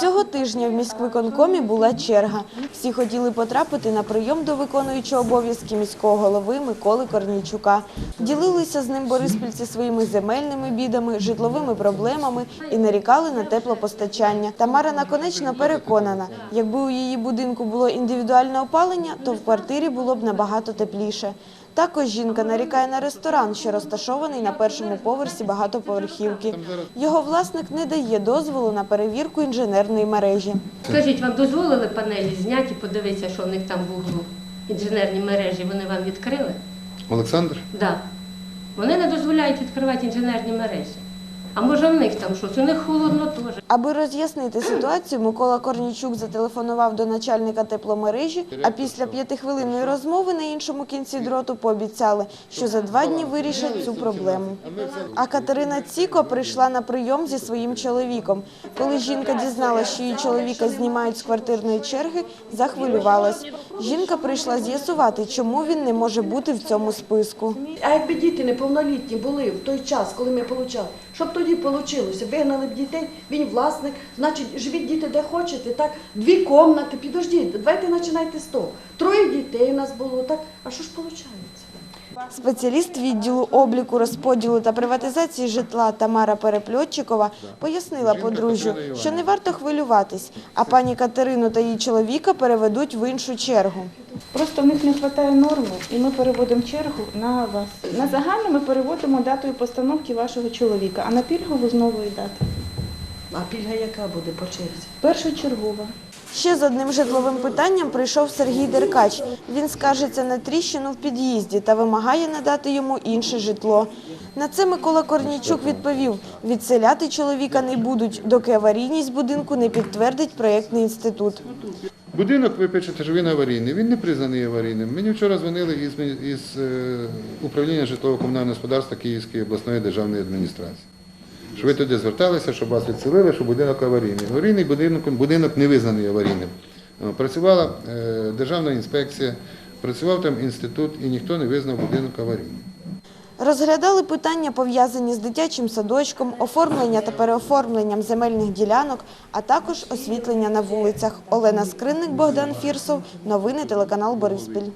Цього тижня в міськвиконкомі була черга. Всі хотіли потрапити на прийом до виконуючого обов'язки міського голови Миколи Корнійчука. Ділилися з ним бориспільці своїми земельними бідами, житловими проблемами і нарікали на теплопостачання. Тамара Наконечна переконана, якби у її будинку було індивідуальне опалення, то в квартирі було б набагато тепліше. Також жінка нарікає на ресторан, що розташований на першому поверсі багатоповерхівки. Його власник не дає дозволу на перевірку інженерної мережі. Скажіть, вам дозволили панелі зняти і подивитися, що в них там в углу? Інженерні мережі вони вам відкрили? Олександр? Так. Да. Вони не дозволяють відкривати інженерні мережі. А може в них там щось? У них холодно теж. Аби роз'яснити ситуацію, Микола Корнійчук зателефонував до начальника тепломережі, а після п'ятихвилинної розмови на іншому кінці дроту пообіцяли, що за два дні вирішать цю проблему. А Катерина Ціко прийшла на прийом зі своїм чоловіком. Коли жінка дізналася, що її чоловіка знімають з квартирної черги, захвилювалась. Жінка прийшла з'ясувати, чому він не може бути в цьому списку. А якби діти неповнолітні були в той час, коли ми получали, що б тоді вийшло? Вигнали б дітей, він власник, значить, живіть діти де хочете, так, дві комнати, підождіть, давайте починайте з того. Троє дітей у нас було, так, а що ж виходить? Спеціаліст відділу обліку, розподілу та приватизації житла Тамара Перепльотчикова пояснила подружжю, що не варто хвилюватись, а пані Катерину та її чоловіка переведуть в іншу чергу. Просто в них не вистачає норми, і ми переводимо чергу на вас. На загальну ми переводимо датою постановки вашого чоловіка, а на пільгову з нової дати. А пільга яка буде по черзі? Першочергова. Ще з одним житловим питанням прийшов Сергій Деркач. Він скаржиться на тріщину в під'їзді та вимагає надати йому інше житло. На це Микола Корнійчук відповів, відселяти чоловіка не будуть, доки аварійність будинку не підтвердить проєктний інститут. Будинок ви пишете, що він аварійний. Він не признаний аварійним. Мені вчора дзвонили із, із е, управління житлово-комунального господарства Київської обласної державної адміністрації. Що ви туди зверталися, щоб вас відселили, що будинок аварійний. Аварійний будинок, будинок не визнаний аварійним. Працювала е, державна інспекція, працював там інститут і ніхто не визнав будинок аварійним. Розглядали питання, пов'язані з дитячим садочком, оформлення та переоформленням земельних ділянок, а також освітлення на вулицях. Олена Скринник, Богдан Фірсов. Новини телеканал Бориспіль.